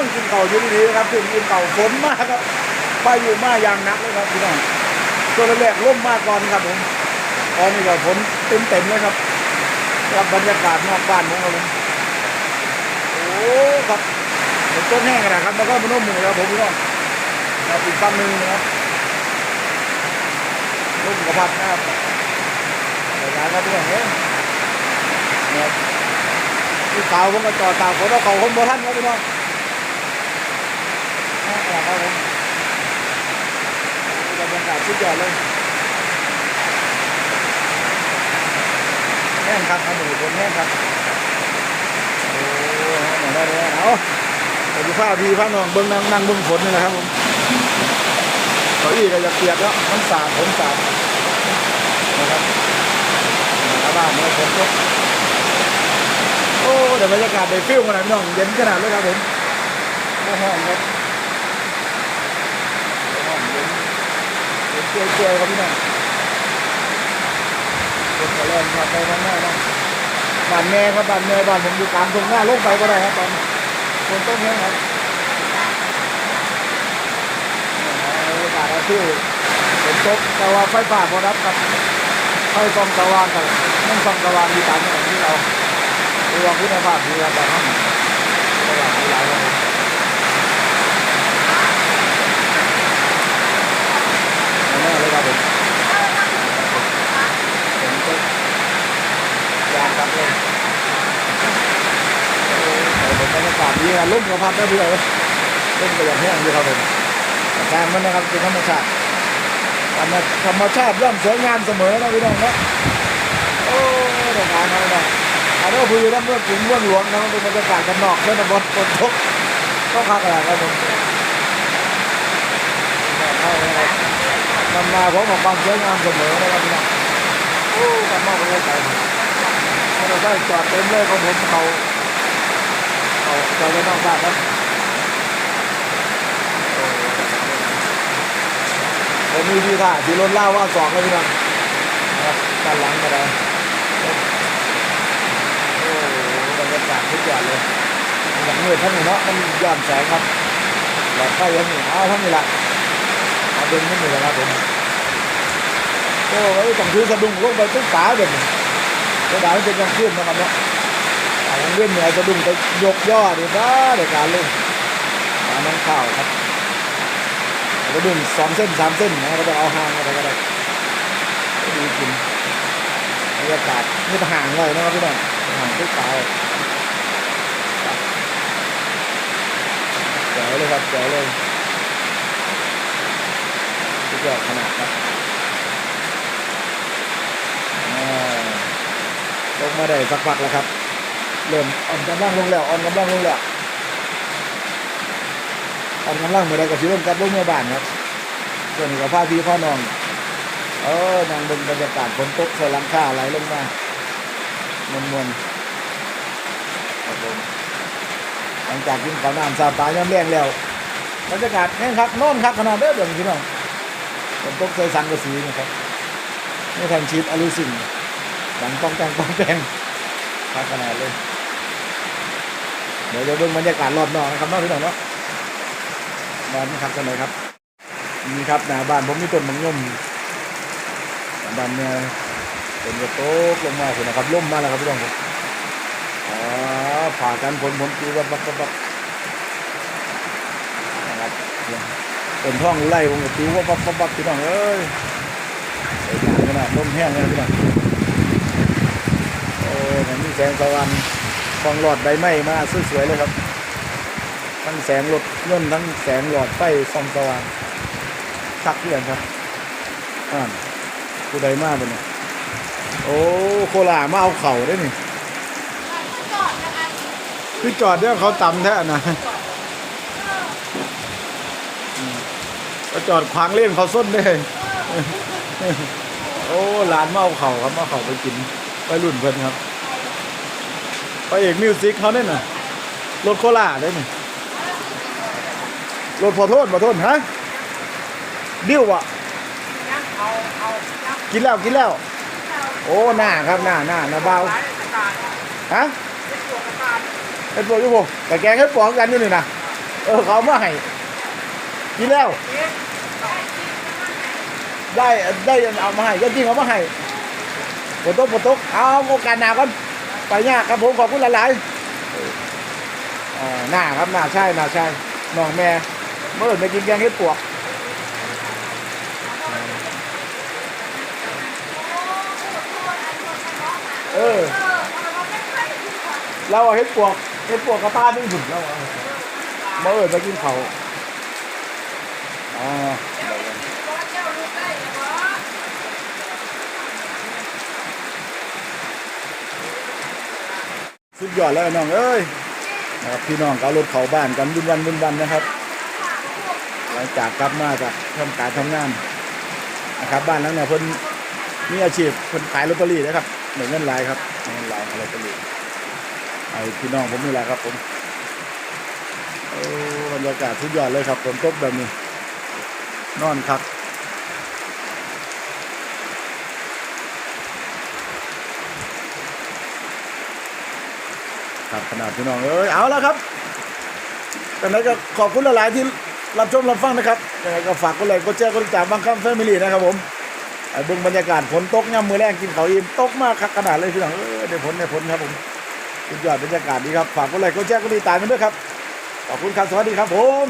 องกินเก่าอยู่ดีๆครับถึงกินเก่าฝนมากครับไปอยู่มาอย่างนักเลยครับพี่น้องตัวแรกล่มมากก่อนครับผมตอนนี้ก็ฝนเต็มเต็มเลยครับรับบรรยากาศนอกบ้านของเราเลยโอ้ครับต้นแห้งนะครับแล้วก็มันนุ่มมือครับผมพี่น้องเราอีกฝั่งหนึ่งนะครับลุ่มกระพัดนะครับเดี๋ยวนะครับพี่น้องเอ้ยเนี่ยที่ขาวผมก็จอดตากฝนแล้วเขาคนโบท่านครับพี่น้อง ครับผมบรรยากาศสุดยอดเลยแห้งครับครับหนูผมแห้งครับโอ้แห้งได้เลยเอาเดี๋ยวดูภาพพี่ภาพน้องเบิ้งนั่งนั่งเบิ้งฝนนี่แหละครับผมเก้าอี้ก็จะเปียกแล้วมันสาดฝนสาดนะครับหน้าบ้านเนี่ยฝนตกโอ้เดี๋ยวบรรยากาศได้ฟิลขนาดน้องเย็นขนาดเลยครับผมห้องครับโอ้ห้องเย็น เย็นเปื่อยๆครับพี่น้องคนกระแลนครับไปข้าน้าเนะบ้านแม่ครับบ้านแม่บ้านผมอยู่กลางตรงหน้าลงไปก็ได้ครับตอนคนต้นนี้งครับบากาศเอาที่ฝนตกแต่ว่าไฟฟ้าพอรับครับไฟส่องสว่างกับนั่งส่องสว่างดีตามที่เราดูว่าคุณภาพดีครับแต่ห้องสว่างหลายเลยแน่เลยครับผมผมก็ยากครับเลยโอ้แต่ผมบรรยากาศดีนะร่มกระพัดได้เพื่อนร่มก็อย่างแห้งดีครับผมแต่แทนมันนะครับเป็นธรรมชาติธรรมชาติย่อมสวยงามเสมอนะพี่น้องนะโอ้ดอกไม้นะอันนี้คือน้ำเมืองกรุงเมืองหลวงนะเป็นบรรยากาศกันนอกเช่นบนบนทุกก็พักอะไรครับผมนำมาผมของความสวยงามเสมอนะครับพี่น้องโอ้กันนอกเลยใจเราได้จอดเต็มเลยของผมเขา เขาจอดไว้นอกบ้านครับผมมีที่ท่าที่รถล่าว่าสองเลยพี่น้องนะครับด้านหลังก็ได้โอ้บรรยากาศทุกอย่างเลยอย่างมืดทั้งนี้เนาะมันย้อนแสงครับหลอดไฟยังนี่เอาวทั้งนี้ละเอาเดึงทั้งนี้และครับผมโอ้ยต้องถือสะดุ้งลงไปตึ้งฝาเด่นกระดาษมันเป็นกลางคืนนะครับเนาะ เอาเว้นเหนือสะดุ้งไปยกย่อดีบ้าเดี๋ยวการเลยหาน้ำข้าวครับสะดุ้งสองเส้นสามเส้นนะก็ต้องเอาห่างกันไปก็ได้ดีกินบรรยากาศนี่ห่างเลยนะครับพี่น้องห่างทุกสาวแจ๋วเลยครับแจ๋วเลยทุกอย่างขนาดครับลงมาได้สักพักแล้วครับ เริ่มอ่อนกำลังลงแล้วอ่อนกำลังลงแล้วอ่อนกำลังเมื่อไรกับชีวิตกับลูกเมื่อบ้านครับส่วนกับพ่อพี่พ่อน้องเออนางบนบรรยากาศฝนตกใส่ลังคาไหลลงมามวนมวนๆครับผมหลังจากกินข้าวน้ำซาปลาย่ำแรงแล้วบรรยากาศแห้งคักนอนคักขนาดเด้อเดี๋ยวนี้พี่น้องฝนตกใส่สังกะสีนะครับนี่แทนชีสอลูซินหลังป้องแปงป้องแปงคักขนาดเลย เดี๋ยวจะเบิ่งบรรยากาศรอบนอกนะครับนอกพี่น้องเนาะบ้านคักกันเลยครับนี่ครับหน้าบ้านผมมีต้นมังยมดำเนี่ยเป็นกระโตกลงมาสินะครับล่มมาแล้วครับพี่น้องครับอ๋อผ่ากันผลผลปีวับวับวับวับนะครับเป็นท่องไล่วงกระติววับวับวับวับพี่น้องเอ้ยงาขนาดลมแห้งเลยนะพี่น้องโอ้มันมีแสงสว่าง ฟองหลอดใบไม้มาสวยๆเลยครับ ทั้งแสงรถยนต์ทั้งแสงหลอดไฟส่องสว่างสักเพื่อนครับอ่าผู้ใดมาเป็นเนี่ยโอ้โคลามาเอาเข่าได้นี่คือจอดเนี่ยเขาตำแท้นะก็จอดขวางเล่นเขาส้นได้โอ้หลานมาเอาเข่าครับมาเอาเข่าไปกินไปรุ่นเพิ่นครับ ไปเอกมิวสิกเขาเนี่ยน่ะรถโคลาได้นี่รถพอโทษพอโทษฮะดิ้วอะกินแล้วกินแล้ว โอ้หน้าครับหน้าหน้าหน้าเบาฮะเฮ็ดปวกอยู่บ่แต่แกงเฮ็ดปวกกันอยู่นี่นะเออเขาเอามาให้กินแล้ว ได้ได้เอามาให้ก็จริงเอามาให้ฝนตกฝนตกเอาโอกาสหน้าก่อน ไปยากครับผมขอบคุณหลายๆหน้าครับหน้าใช่หน้าใช่น้องแม่เมื่อไปกินแกงเห็ดปวกเออ เราเอาเห็ดปวกเห็ดปวกกระป้าไม่หยุดแล้วเอาเมื่อไปกินเขาอ่ สุดยอดแล้วน้องเอ้ยนะครับพี่น้องก็รถเขาบ้านกันบุญวันบุญวันนะครับ หลังจากกลับมาจากทำการทำงานนะครับ บ้านหลังเนี่ยเพิ่นมีอาชีพเพิ่นขายลอตเตอรี่นะครับเหมือนเงินลายครับเงินลายลอตเตอรี่ไอพี่น้องผมนี่แหละครับผมโอ้บรรยากาศสุดยอดเลยครับฝนตกแบบนี้ นอนครับ ครับขนาดพี่น้องเอ้ยเอาแล้วครับแต่ไหนก็ขอบคุณหลายๆที่รับชมรับฟังนะครับยังไงก็ฝากกดไลค์กดแชร์กดติดตามบางคำแฟมิลี่นะครับผมไอ้บึงบรรยากาศฝนตกย่ำมือแรงกินเขาวอิ่มตกมากครับขนาดเลยพี่น้องเออได้ผลได้ผลครับผมสุดยอดบรรยากาศดีครับฝากกดไลค์กดแชร์กดติดตามกันด้วยครับขอบคุณครับสวัสดีครับผม